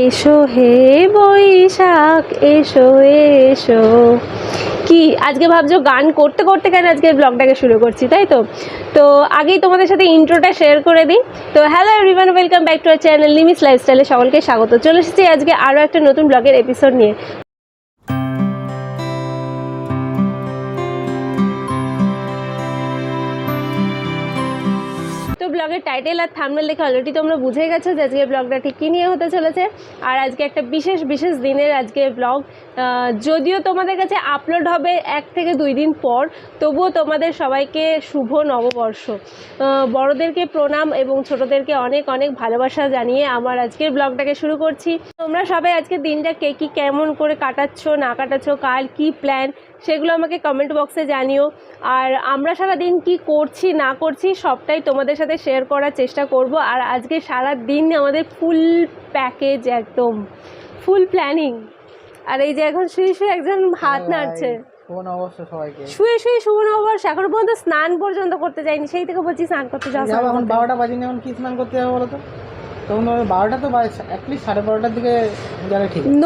এসো হে বৈশাখ, এসো এসো। কি, আজকে ভাবছ গান করতে করতে কেন আজকে ব্লগটাকে শুরু করছি, তাই তো? তো আগেই তোমাদের সাথে ইন্ট্রোটা শেয়ার করে দিই। তো hello everyone welcome back to our channel Limi's লাইফস্টাইলে সকলকে স্বাগত। চলে এসেছি আজকে আরও একটা নতুন ব্লগের এপিসোড নিয়ে। ব্লগের টাইটেল আর থামনেল দেখে অলরেডি তোমরা বুঝে গেছো যে আজকে ব্লগটা ঠিক কী নিয়ে হতে চলেছে। আর আজকে একটা বিশেষ বিশেষ দিনের আজকে ব্লগ যদিও তোমাদের কাছে আপলোড হবে এক থেকে দুই দিন পর, তবুও তোমাদের সবাইকে শুভ নববর্ষ। বড়দেরকে প্রণাম এবং ছোটদেরকে অনেক অনেক ভালোবাসা জানিয়ে আমার আজকের ব্লগটাকে শুরু করছি। তোমরা সবাই আজকের দিনটা কে কী, কেমন করে কাটাচ্ছ, না কাটাচ্ছ কার কী প্ল্যান সেগুলো আমাকে কমেন্ট বক্সে জানিও। আর আমরা সারা দিন কি করছি না করছি সবটাই তোমাদের সাথে শেয়ার করার চেষ্টা করব। আর আজকে সারা দিন আমাদের ফুল প্যাকেজ একদম। ফুল প্ল্যানিং আর এই যে এখন শুয়ে শুয়ে একজন হাত নাড়ছে। অবস্থা সবাইকে। শুয়ে শুয়ে শুভ নববর্ষ এখনও পর্যন্ত স্নান পর্যন্ত করতে যাইনি সেই থেকে বলছি স্নান করতে এখন বারোটা বাজিনি এখন কি স্নান করতে যাব বলো তো?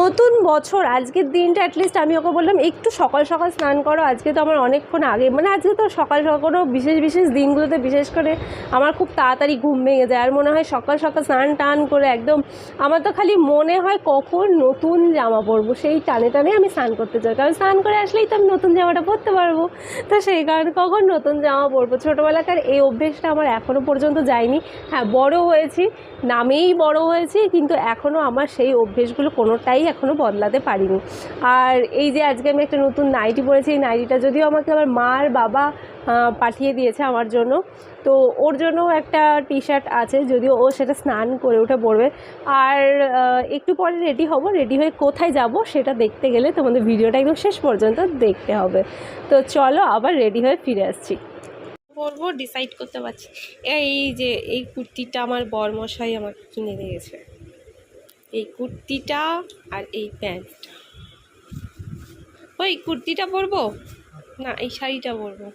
নতুন বছর, আজকের দিনটা অ্যাটলিস্ট আমি ওকে বললাম, একটু সকাল সকাল স্নান করো, আজকে তো আমার অনেকক্ষণ আগে মানে আজকে তো সকাল সকাল কোনো বিশেষ বিশেষ দিনগুলোতে বিশেষ করে আমার খুব তাড়াতাড়ি ঘুম ভেঙে যায়, আর মনে হয় সকাল সকাল স্নান টান করে একদম, আমার তো খালি মনে হয় কখন নতুন জামা পরবো, সেই টানে টানে আমি স্নান করতে চাই কারণ স্নান করে আসলেই তো আমি নতুন জামাটা পরতে পারব। তো সেই কারণে কখন নতুন জামা পরবো? ছোটোবেলাকার এই অভ্যেসটা আমার এখনও পর্যন্ত যায়নি। হ্যাঁ বড় হয়েছি নামেই বড় হয়েছি, কিন্তু এখনও আমার সেই অভ্যেসগুলো কোনোটাই এখনও বদলাতে পারিনি। আর এই যে আজকে আমি একটা নতুন নাইটি পরেছি, এই নাইটিটা যদিও আমাকে আমার মার বাবা পাঠিয়ে দিয়েছে আমার জন্য, তো ওর জন্য একটা টি শার্ট আছে, যদিও ও সেটা স্নান করে উঠে পড়বে। আর একটু পরে রেডি হব, রেডি হয়ে কোথায় যাব সেটা দেখতে গেলে তোমাদের ভিডিওটা একদম শেষ পর্যন্ত দেখতে হবে। তো চলো আবার রেডি হয়ে ফিরে আসছি। পরবো ডিসাইড করতে পারছি। এই যে এই কুর্তিটা আমার বরমশাই আমার কিনে দিয়েছে। এই কুর্তিটা আর এই প্যান্টটা ওই কুর্তিটা পরবো? না এই শাড়িটা পরবো।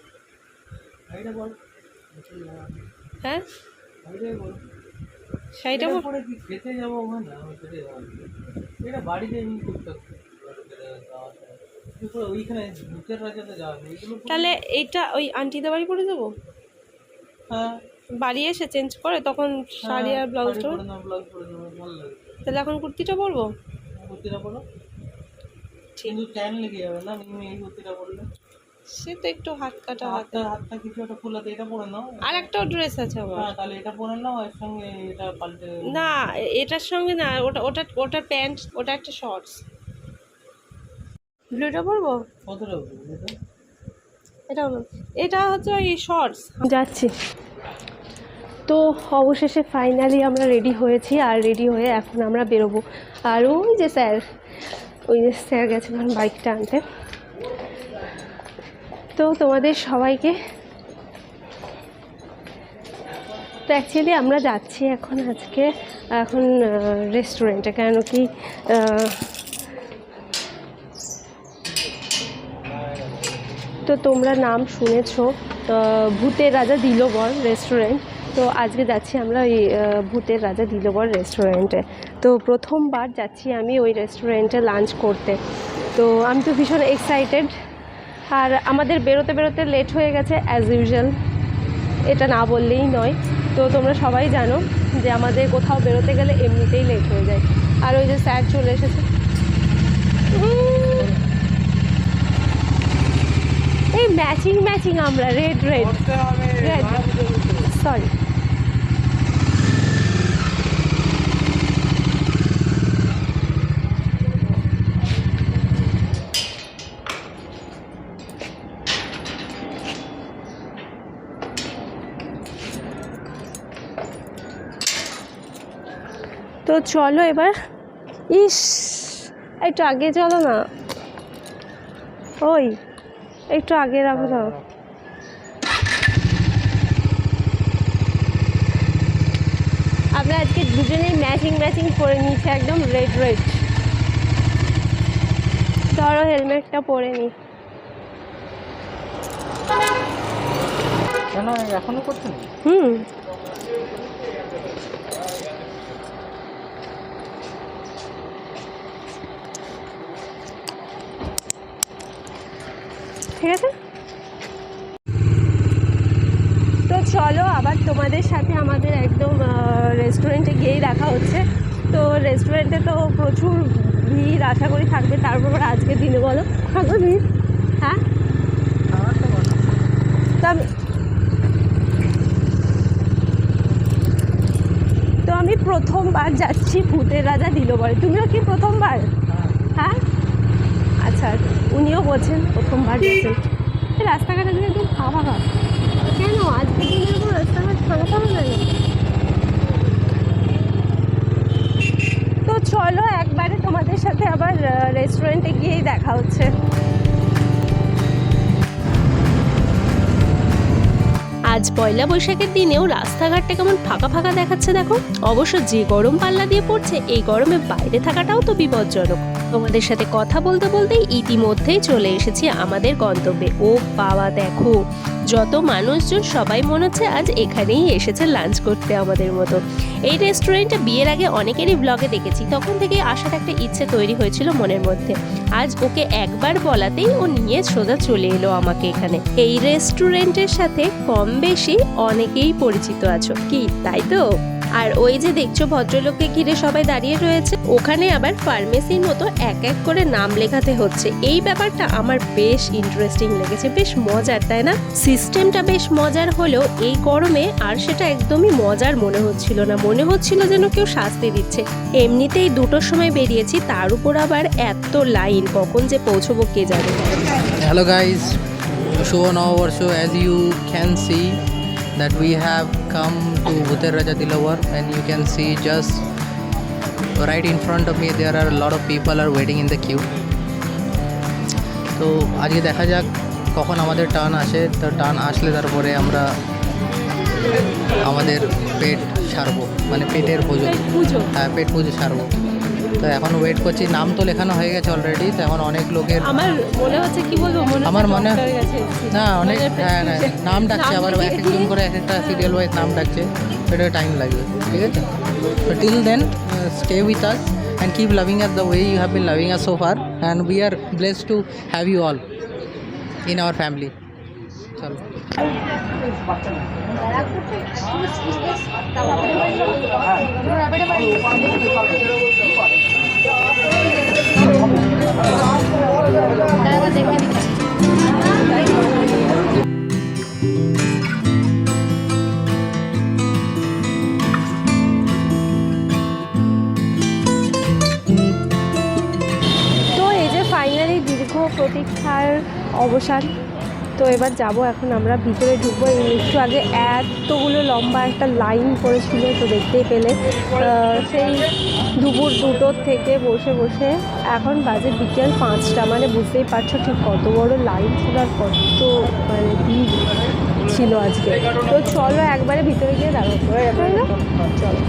হ্যাঁ? শাড়িটা পরে। খেতে যাব ওখানে? আমি খেতে যাব এটা বাড়িতে করতে তাহলে এইটা ওই আন্টিদের বাড়ি পরে দেবো হ্যাঁ। বাড়ি এসে চেঞ্জ করে তখন শাড়ি আর ব্লাউজটা তাহলে এখন কুর্তিটা পরবো? কুর্তিটা পরো। কিন্তু ট্যান লেগে যাবে না তুমি এই কুর্তিটা পরলে? সে তো একটু হাত কাটা হাত। হাতটা হাতটা কিছু একটা ফুলাতে এটা পরে নাও। আর একটাও ড্রেস আছে আমার হ্যাঁ তাহলে এটা পরে নাও এর সঙ্গে এটা পাল্টে না এটার সঙ্গে না ওটা ওটা ওটার প্যান্ট ওটা একটা শর্টস ব্লুটা পরবো এটা হচ্ছে ওই শর্টস যাচ্ছি। তো অবশেষে ফাইনালি আমরা রেডি হয়েছি আর রেডি হয়ে এখন আমরা বেরোবো। আর ওই যে স্যার ওই যে স্যার গেছে এখন বাইকটা আনতে। তো তোমাদের সবাইকে তো অ্যাকচুয়ালি আমরা যাচ্ছি এখন আজকে এখন রেস্টুরেন্টে কেন কি তো তোমরা নাম শুনেছো ভূতের রাজা দিলবর রেস্টুরেন্ট তো আজকে যাচ্ছি আমরা ওই ভূতের রাজা দিলবর রেস্টুরেন্টে তো প্রথমবার যাচ্ছি আমি ওই রেস্টুরেন্টে লাঞ্চ করতে। তো আমি তো ভীষণ এক্সাইটেড আর আমাদের বেরোতে বেরোতে লেট হয়ে গেছে অ্যাজ ইউজুয়াল এটা না বললেই নয়। তো তোমরা সবাই জানো যে আমাদের কোথাও বেরোতে গেলে এমনিতেই লেট হয়ে যায়। আর ওই যে স্যার চলে এসেছে। এই ম্যাচিং ম্যাচিং আমরা রেড রেড রেড সরি তো চলো এবার। ইস একটু আগে চলো না। ওই। একটু আগে রাখো দাও। আমরা আজকে দুজনেই ম্যাচিং ম্যাচিং পরে নিয়েছি একদম রেড রেড ধরো হেলমেটটা পরে নি। কেন এখনও করছেন হুম। ঠিক আছে? তো চলো আবার তোমাদের সাথে আমাদের একদম রেস্টুরেন্টে গিয়েই দেখা হচ্ছে। তো রেস্টুরেন্টে তো প্রচুর ভিড় আশা করি থাকবে। তারপর আজকে দিনে বলো। থাকবে ভিড় হ্যাঁ? আমি তো আমি প্রথমবার যাচ্ছি ভূতের রাজা দিল বলে তুমিও কি প্রথমবার? হ্যাঁ। হ্যাঁ? আচ্ছা উনিও বলছেন প্রথমবার গেছেন রাস্তাঘাট আজকে একদম ফাঁকা ফাঁকা কেন? আজকে দিনের রাস্তাঘাট ফাঁকা ফাঁকা কেন তো চলো একবারে তোমাদের সাথে আবার রেস্টুরেন্টে গিয়েই দেখা হচ্ছে। আজ পয়লা বৈশাখের দিনেও রাস্তাঘাটটা কেমন ফাঁকা ফাঁকা দেখাচ্ছে দেখো। অবশ্য যে গরম পাল্লা দিয়ে পড়ছে, এই গরমে বাইরে থাকাটাও তো বিপজ্জনক। তোমাদের সাথে কথা বলতে বলতেই ইতিমধ্যেই চলে এসেছি আমাদের গন্তব্যে। ও বাবা, দেখো, যত মানুষজন, সবাই মনে হচ্ছে আজ এখানেই এসেছে লাঞ্চ করতে আমাদের মতো। এই রেস্টুরেন্টটা বিয়ের আগে অনেকেরই ব্লগে দেখেছি, তখন থেকে আসার একটা ইচ্ছে তৈরি হয়েছিল মনের মধ্যে। আজ ওকে একবার বলাতেই ও নিয়ে সোজা চলে এলো আমাকে এখানে। এই রেস্টুরেন্টের সাথে কম বেশি অনেকেই পরিচিত আছো। কি, তাই তো? আর ওই যে দেখছ ভদ্রলোককে ঘিরে সবাই দাঁড়িয়ে রয়েছে, ওখানে আবার ফার্মেসির মতো এক এক করে নাম লেখাতে হচ্ছে। এই ব্যাপারটা আমার বেশ ইন্টারেস্টিং লেগেছে, বেশ মজার, তাই না? সিস্টেমটা বেশ মজার হলেও এই গরমে আর সেটা একদমই মজার মনে হচ্ছিল না। মনে হচ্ছিল যেন কেউ শাস্তি দিচ্ছে। এমনিতেই দুটোর সময় বেরিয়েছি, তার উপর আবার এত লাইন, কখন যে পৌঁছবো কে জানে? Hello guys শুভ নববর্ষ as you can see that we have come to Bhuter Raja Dilawar and you can see just right in front of me there are a lot of people are waiting in the queue তো আজকে দেখা যাক কখন আমাদের turn আসে তো turn আসলে তারপরে আমরা আমাদের পেট সারবো মানে পেটের পুজো হ্যাঁ পেট পুজো সারবো তো এখন ওয়েট করছি। নাম তো লেখানো হয়ে গেছে অলরেডি তো এখন অনেক লোকের আমার মনে হচ্ছে কি বলব আমার মনে-। না অনেক মানে হ্যাঁ নাম ডাকছে আবার এক একজন করে এক একটা সিরিয়াল ওয়াইজ নাম ডাকছে। সেটা টাইম লাগবে ঠিক আছে? তো till then stay with us and keep loving us the way you have been loving us so far and we are blessed to have you all in our family চলো তো অবসান তো এবার যাব এখন আমরা ভিতরে ঢুকবো এই একটু আগে এতগুলো লম্বা একটা লাইন পড়েছিল তো দেখতেই পেলে। সেই দুপুর দুটোর থেকে বসে বসে এখন বাজে বিকেল পাঁচটা। মানে বুঝতেই পারছ ঠিক কত বড় লাইন ছিল আর কত মানে ভিড় ছিল আজকে। তো চলো একবারে ভিতরে গিয়ে দাঁড়াবো চলো।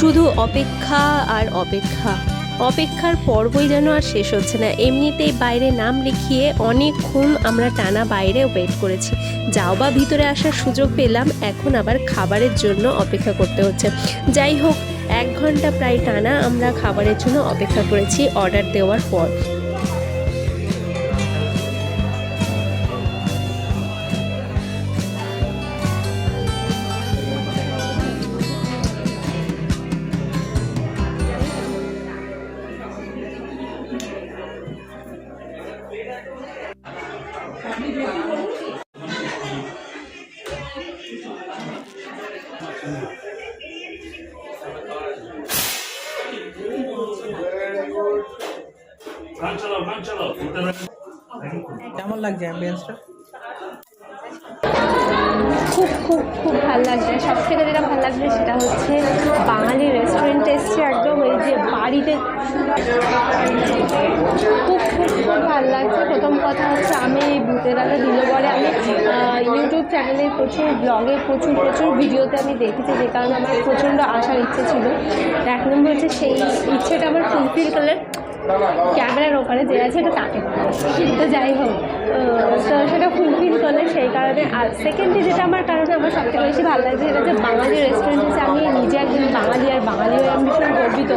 শুধু অপেক্ষা আর অপেক্ষা। অপেক্ষার পর্বই যেন আর শেষ হচ্ছে না। এমনিতেই বাইরে নাম লিখিয়ে অনেকক্ষণ আমরা টানা বাইরে ওয়েট করেছি। যাও বা ভিতরে আসার সুযোগ পেলাম, এখন আবার খাবারের জন্য অপেক্ষা করতে হচ্ছে। যাই হোক, এক ঘণ্টা প্রায় টানা আমরা খাবারের জন্য অপেক্ষা করেছি অর্ডার দেওয়ার পর। অ্যাম্বিয়েন্সটা খুব খুব খুব ভালো লাগছে। সব থেকে যেটা ভালো লাগছে সেটা হচ্ছে বাঙালি রেস্টুরেন্টে এসছে একদম এই যে বাড়িতে। খুব খুব খুব ভালো লাগছে। প্রথম কথা হচ্ছে আমি ভূতের আগে দিল বলে আমি ইউটিউব চ্যানেলে প্রচুর ব্লগে প্রচুর প্রচুর ভিডিওতে আমি দেখেছি, যে কারণে আমার প্রচণ্ড আসার ইচ্ছে ছিল। এক নম্বর হচ্ছে সেই ইচ্ছেটা আমার ফুলফিল করলে ক্যামেরার ওপারে যে আছে এটা তাকে। তো যাই হোক তো সেটা ফুলফিল করলে সেই কারণে। আর সেকেন্ডে যেটা আমার কারণে আমার সবথেকে বেশি ভালো লাগছে সেটা যে বাঙালি রেস্টুরেন্ট হচ্ছে আমি নিজে একজন বাঙালি আর বাঙালি আমি ভীষণ গর্বিত।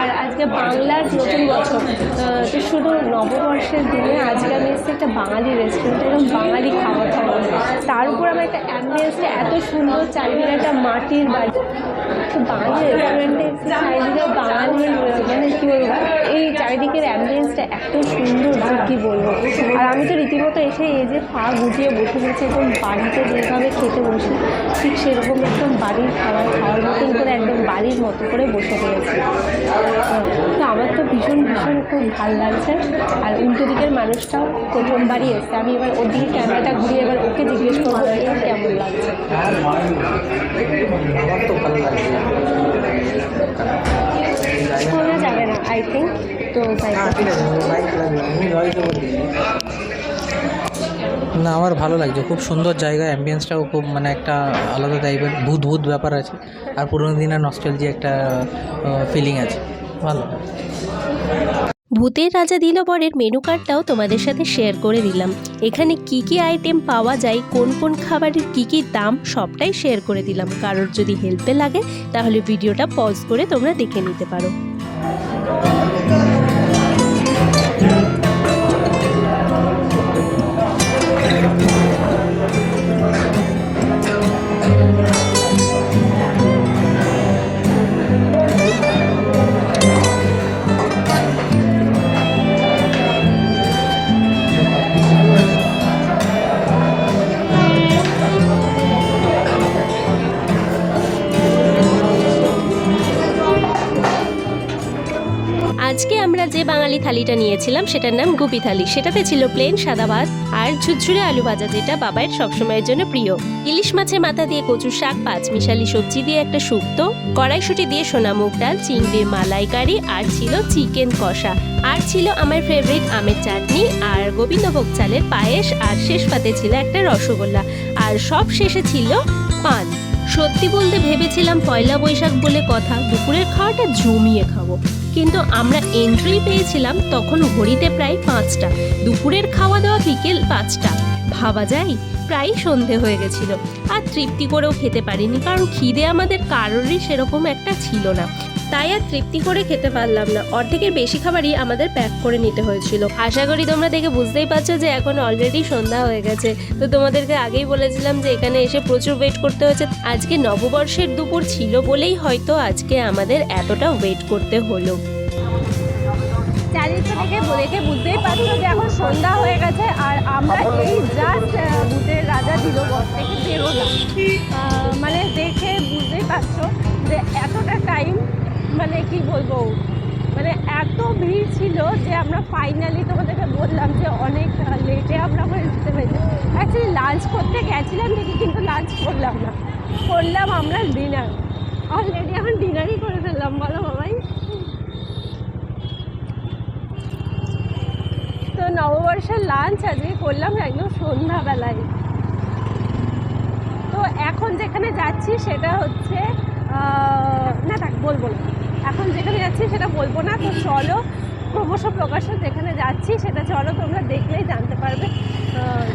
আর আজকে বাংলার নতুন বছর তো শুধু নববর্ষের দিনে আজকে আমি এসেছি একটা বাঙালি রেস্টুরেন্ট এবং বাঙালি খাবার খাওয়া তার উপর আমার একটা অ্যাম্বিয়েন্সটা এত সুন্দর চারিদিকে একটা মাটির বাড়ি। তো বাঙালি রেস্টুরেন্টে চারিদিকে বাঙালির আহ, মানে কী বলব? এই চারিদিকের অ্যাম্বিয়েন্সটা এত সুন্দর কী বলব? আর আমি তো রীতিমতো এসে এই যে পা গুজিয়ে বসে গেছি একদম বাড়িতে যেভাবে খেতে বসি ঠিক সেরকম একদম বাড়ির খাবার খাওয়ার মতন করে একদম বাড়ির মতো করে বসে পড়েছি। তো আমার তো ভীষণ ভীষণ খুব ভালো লাগছে। আর উল্টো দিকের মানুষটাও প্রথমবারই এসছে। আমি এবার ওর দিকে ক্যামেরাটা ঘুরিয়ে এবার ওকে জিজ্ঞেস করব কেমন? লাগছে। আমার তো ভালো লাগছে শোনা যাবে আই থিঙ্ক তো না আমার ভালো লাগছে খুব সুন্দর জায়গা অ্যাম্বিয়েন্সটাও খুব মানে একটা আলাদা টাইপের ভূত ভূত ব্যাপার আছে আর পুরোনো দিনের নস্টালজি একটা ফিলিং আছে। ভালো। ভূতের রাজা দিলবরের মেনু কার্ডটাও তোমাদের সাথে শেয়ার করে দিলাম। এখানে কি কি আইটেম পাওয়া যায়, কোন কোন খাবারের কি কি দাম, সবটাই শেয়ার করে দিলাম। কারোর যদি হেল্পে লাগে, তাহলে ভিডিওটা পজ করে তোমরা দেখে নিতে পারো। যে বাঙালি থালিটা নিয়েছিলাম, সেটার নাম গুপি থালি। সেটাতে ছিল প্লেন সাদা ভাত আর ঝুরঝুরে আলু ভাজা, যেটা বাবাইয়ের সবসময়ের জন্য প্রিয়। ইলিশ মাছের মাথা দিয়ে কচুর শাক পাঁচমিশালি সবজি দিয়ে একটা শুক্তো, কড়াইশুটি দিয়ে সোনা মুগ ডাল চিংড়ির মালাইকারি, আর ছিল চিকেন কষা। আর ছিল আমার ফেভারিট আমের চাটনি আর গোবিন্দভোগ চালের পায়েস, আর শেষ পাতে ছিল একটা রসগোল্লা। আর সব শেষে ছিল পান। সত্যি বলতে ভেবেছিলাম পয়লা বৈশাখ বলে কথা, দুপুরের খাওয়াটা জমিয়ে খাব। কিন্তু আমরা এন্ট্রি পেয়েছিলাম তখন ঘড়িতে প্রায় পাঁচটা, দুপুরের খাওয়া দাওয়া বিকেল পাঁচটা। ভাবা যায়, প্রায় সন্ধে হয়ে গেছিল। আর তৃপ্তি করেও খেতে পারিনি, কারণ খিদে আমাদের কারোরই সেরকম একটা ছিল না। তাই আর তৃপ্তি করে খেতে পারলাম না। অর্ধেকের বেশি খাবারই আমাদের প্যাক করে নিতে হয়েছিল। আশা করি তোমরা দেখে বুঝতেই পারছ যে এখন অলরেডি সন্ধ্যা হয়ে গেছে। তো তোমাদেরকে আগেই বলেছিলাম যে এখানে এসে প্রচুর ওয়েট করতে হয়েছে। আজকে নববর্ষের দুপুর ছিল বলেই হয়তো আজকে আমাদের এতটা ওয়েট করতে হলো। চারিদিকে দেখে বুঝতেই পারছ যে এখন সন্ধ্যা হয়ে গেছে আর আমরা এই জাস্ট রাজা দিল ঘর থেকে বেরোলাম। মানে দেখে বুঝতেই পারছ যে এতটা টাইম মানে কি বলব? মানে এত ভিড় ছিল যে আমরা ফাইনালি তোমাদেরকে বললাম যে অনেক লেটে আমরা ওখানে যেতে পেরেছি। অ্যাকচুয়ালি লাঞ্চ করতে গেছিলাম ঠিকই, কিন্তু লাঞ্চ করলাম না। করলাম আমরা ডিনার অলরেডি এখন ডিনারই করে ফেললাম, বলো বাবাই। তো নববর্ষের লাঞ্চ আজকে করলাম একদম সন্ধ্যাবেলায়। তো এখন যেখানে যাচ্ছি সেটা হচ্ছে না থাক, বলব না। এখন যেখানে যাচ্ছি সেটা বলব না। তো চলো, ক্রমশ প্রকাশ্য যেখানে যাচ্ছি সেটা চলো, তোমরা দেখলেই জানতে পারবে।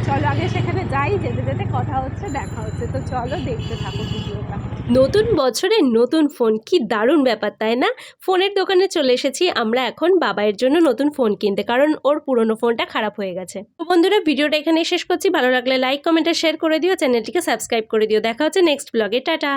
চলো, আগে সেখানে যাই, যেতে যেতে কথা হচ্ছে, দেখা হচ্ছে। তো চলো, দেখতে থাকো ভিডিওটা। নতুন বছরে নতুন ফোন, কি দারুণ ব্যাপার, তাই না? ফোনের দোকানে চলে এসেছি, আমরা এখন বাবাইয়ের জন্য নতুন ফোন কিনতে, কারণ ওর পুরনো ফোনটা খারাপ হয়ে গেছে। তো বন্ধুরা, ভিডিওটা এখানে শেষ করছি। ভালো লাগলে লাইক কমেন্ট শেয়ার করে দিও, চ্যানেলটিকে সাবস্ক্রাইব করে দিও। দেখা হচ্ছে নেক্সট ব্লগে টাটা!